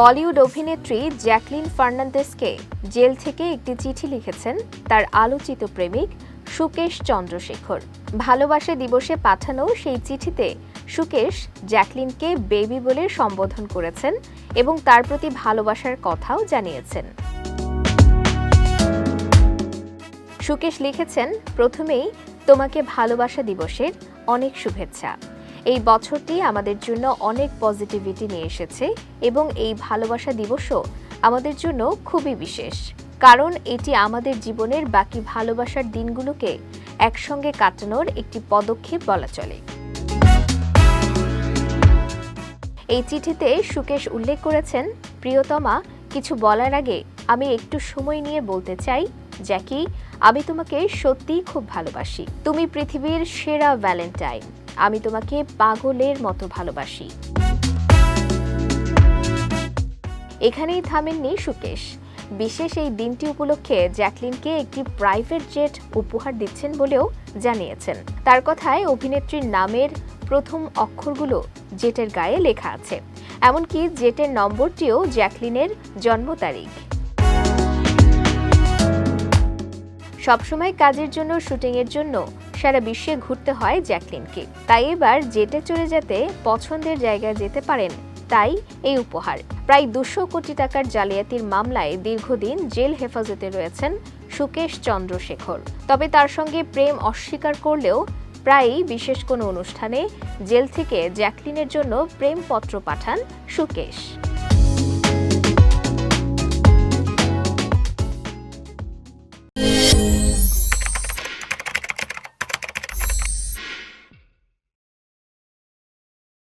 বলিউড অভিনেত্রী Jacqueline ফার্নান্দেসকে jail থেকে একটি চিঠি লিখেছেন তার আলোচিত প্রেমিক সুকেশ চন্দ্রশেখর। ভালোবাসা দিবসে পাঠানো সেই চিঠিতে সুকেশ জ্যাকলিনকে বেবি বলে সম্বোধন করেছেন এবং তার প্রতি ভালোবাসার কথাও জানিয়েছেন। সুকেশ লিখেছেন, প্রথমেই তোমাকে ভালোবাসা দিবসের অনেক শুভেচ্ছা। এই বছরটি আমাদের জন্য অনেক পজিটিভিটি নিয়ে এসেছে এবং এই ভালোবাসা দিবসও আমাদের জন্য খুবই বিশেষ। কারণ এটি আমাদের জীবনের বাকি ভালোবাসার দিনগুলোকে একসঙ্গে কাটানোর একটি পদক্ষেপ বলা চলে। এই চিঠিতে সুকেশ উল্লেখ করেছেন, প্রিয়তমা, কিছু বলার আগে আমি একটু সময় নিয়ে বলতে চাই, জ্যাকি, আমি তোমাকে সত্যিই খুব ভালোবাসি। তুমি পৃথিবীর সেরা ভ্যালেন্টাইন আমি তোমাকে পাগলের মতো ভালোবাসি। এখানেই থামেননি সুকেশ। বিশেষ এই দিনটি উপলক্ষে জ্যাকলিনকে একটি প্রাইভেট জেট উপহার দিচ্ছেন বলেও জানিয়েছেন। তার কথায় অভিনেত্রীর নামের প্রথম অক্ষরগুলো জেটের গায়ে লেখা আছে। এমনকি জেটের নম্বরটিও জ্যাকলিনের জন্ম তারিখ। সবসময় কাজের জন্য, শুটিংয়ের জন্য সারা বিশ্বে ঘুরতে হয় জ্যাকলিনকে। তাই এবার জেটে চলে যেতে পছন্দের জায়গায় যেতে পারেন, তাই এই উপহার। প্রায় দুশো কোটি টাকার জালিয়াতির মামলায় দীর্ঘদিন জেল হেফাজতে রয়েছেন সুকেশ চন্দ্রশেখর তবে তার সঙ্গে প্রেম অস্বীকার করলেও প্রায়ই বিশেষ কোনো অনুষ্ঠানে জেল থেকে জ্যাকলিনের জন্য প্রেমপত্র পাঠান সুকেশ।